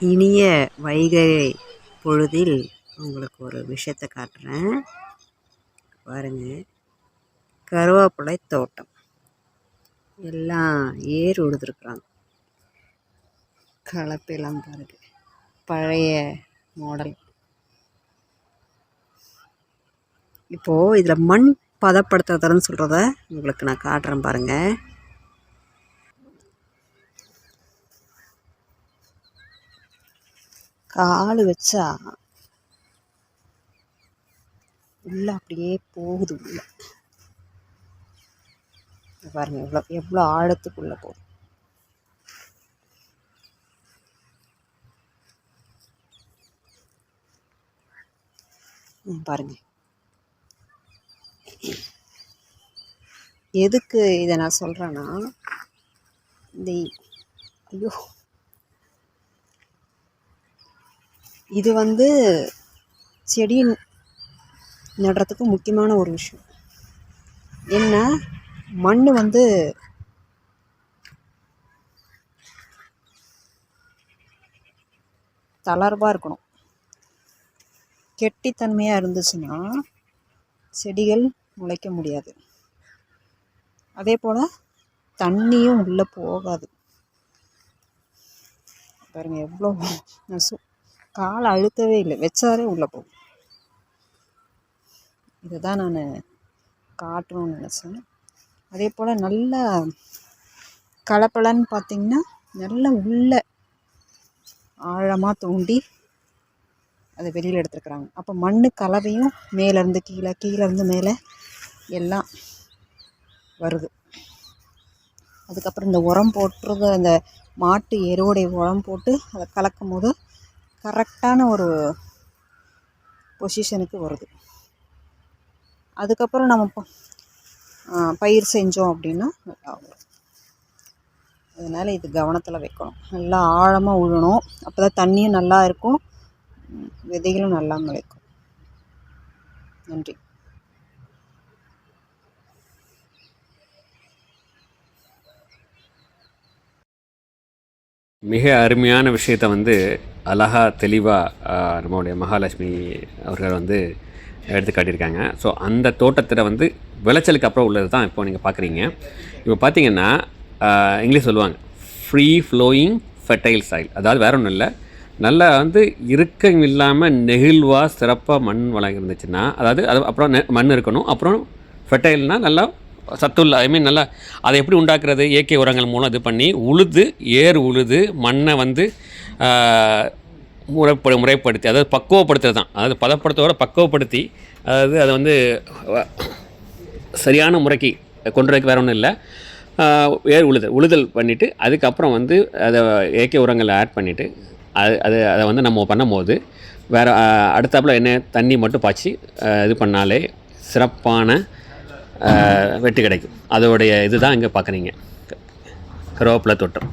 இனிய வைகை பொழுதில் உங்களுக்கு ஒரு விஷயத்தை காட்டுறேன். பாருங்கள் கருவேப்பிலை தோட்டம். எல்லாம் ஏர் உழுதுருக்குறாங்க. கலப்பெல்லாம் பாருங்க. பழைய மாடல். இப்போது இதில் மண் பதப்படுத்துறதுன்னு சொல்கிறத உங்களுக்கு நான் காட்டுறேன் பாருங்கள் கால் வச்சா உள்ள அப்படியே போகுது உள்ள. பாருங்க எவ்வளோ எவ்வளோ ஆழத்துக்குள்ளே போகுது. பாருங்க. எதுக்கு இதை நான் சொல்கிறேன்னா இந்த ஐயோ இது வந்து செடி நடுறதுக்கு முக்கியமான ஒரு விஷயம். என்ன? மண் வந்து தளர்வாக இருக்கணும். கெட்டித்தன்மையாக இருந்துச்சுன்னா செடிகள் முளைக்க முடியாது. அதே போல் தண்ணியும் உள்ளே போகாது. பாருங்கள் எவ்வளோ நான் சு காலை அழுத்தவே இல்லை. வச்சாலே உள்ளே போகும். இதை தான் நான் காட்டணும்னு நினச்சேன். அதே போல் நல்லா கலப்பலன்னு பார்த்திங்கன்னா நல்லா உள்ள ஆழமாக தோண்டி அதை வெளியில் எடுத்துருக்குறாங்க. அப்போ மண் கலவையும் மேலேருந்து கீழே கீழேருந்து மேலே எல்லாம் வருது. அதுக்கப்புறம் இந்த உரம் போட்டுறது அந்த மாட்டு எருவுடைய உரம் போட்டு அதை கலக்கும் போது கரெக்டான ஒரு பொசிஷனுக்கு வருது. அதுக்கப்புறம் நம்ம பயிர் செஞ்சோம் அப்படின்னா நல்லா வரும் அதனால் இது கவனத்தில் வைக்கணும். நல்லா ஆழமாக உழணும். அப்போ தான் தண்ணியும் நல்லா இருக்கும். விதைகளும் நல்லா முளைக்கும். நன்றி. மிக அருமையான விஷயத்தை வந்து அழகாக தெளிவாக நம்மளுடைய மகாலட்சுமி அவர்கள் வந்து எடுத்து காட்டியிருக்காங்க. ஸோ அந்த தோட்டத்தில் வந்து விளைச்சலுக்கு அப்புறம் உள்ளது தான் இப்போ நீங்கள் பார்க்குறீங்க இப்போ பார்த்தீங்கன்னா இங்கிலீஷ் சொல்லுவாங்க ஃப்ரீ ஃப்ளோயிங் ஃபெர்டைல் சாயில் அதாவது வேற ஒன்றும் இல்லை. நல்லா வந்து இறுக்கம் இல்லாமல் நெகிழ்வாக சிறப்பாக மண் வளம் இருந்துச்சுன்னா அதாவது அது அப்புறம் மண் இருக்கணும். அப்புறம் ஃபெர்டைல்னால் நல்லா சத்துள்ள ஐ மீன் நல்லா அதை எப்படி உண்டாக்குறது? இயற்கை உரங்கள் மூலம் இது பண்ணி உழுது ஏர் உழுது மண்ணை வந்து முறைப்படு முறைப்படுத்தி அதாவது பக்குவப்படுத்துறது தான். அதாவது பதப்படுத்தோட பக்குவப்படுத்தி அதாவது அதை வந்து சரியான முறைக்கு கொண்டு வரக்கு வேறு ஒன்றும் இல்லை. ஏர் உழுதல் உழுதல் பண்ணிவிட்டு அதுக்கப்புறம் வந்து அதை இயற்கை உரங்களை ஆட் பண்ணிவிட்டு அது அது அதை வந்து நம்ம பண்ணும்போது வேறு அடுத்தாப்பில் என்ன தண்ணி மட்டும் பாய்ச்சி இது பண்ணாலே சிறப்பான வெட்டு கிடைக்கும். அதோடைய இது தான் இங்கே பார்க்குறீங்க. கருவேப்பிலை தோட்டம்.